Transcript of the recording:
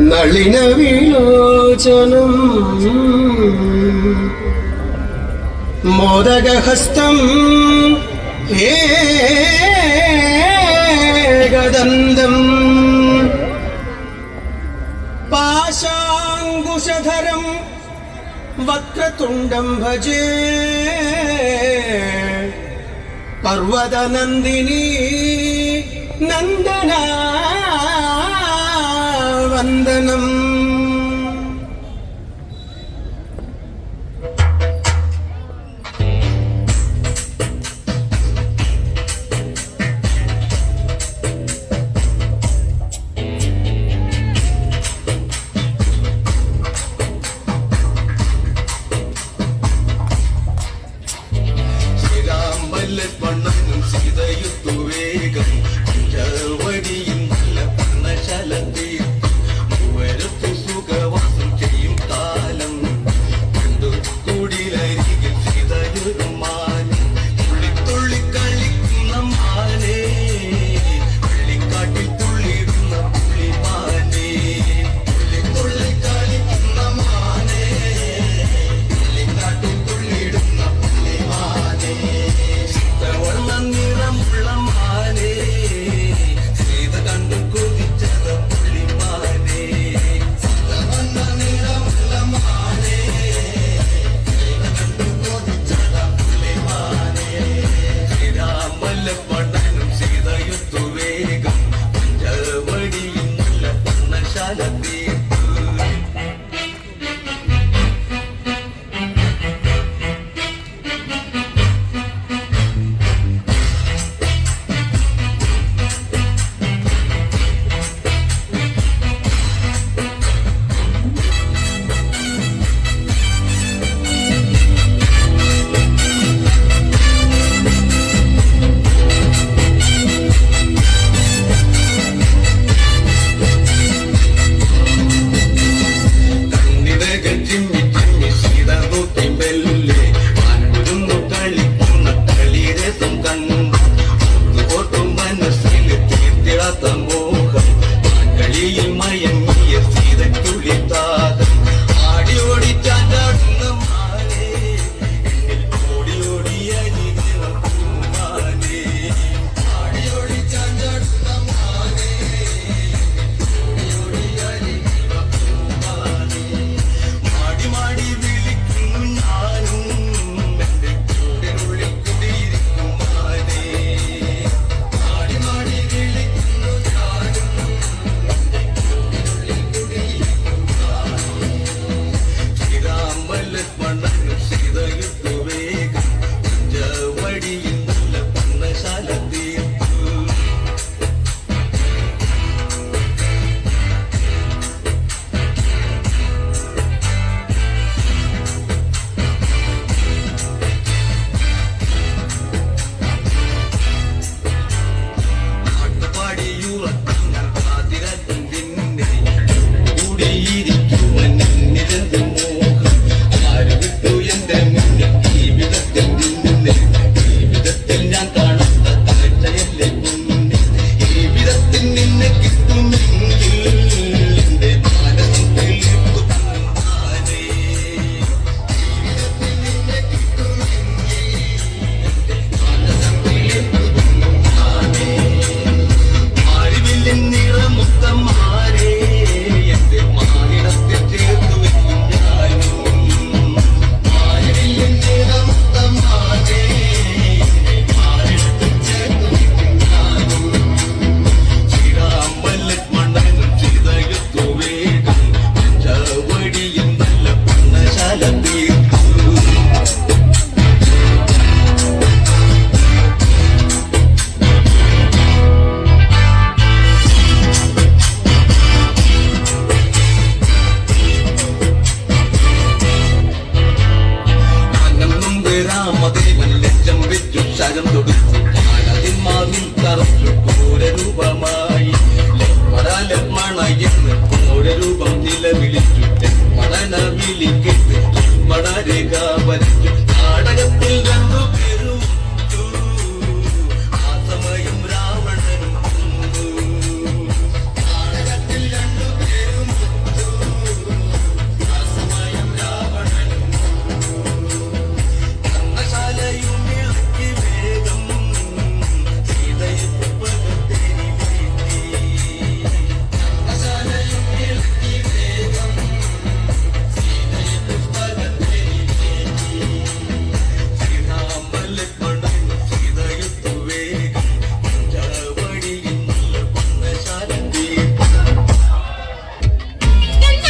നളിന വിലോചനം. മോദകഹസ്തം ഏകദന്തം പാശാങ്കുശധരം വക്രതുണ്ടം ഭജേ. पर्वतनन्दिनी നന്ദന വന്ദനം. let's burn Đừng! വരയ്ക്കും നാടകത്തിൽ രണ്ടു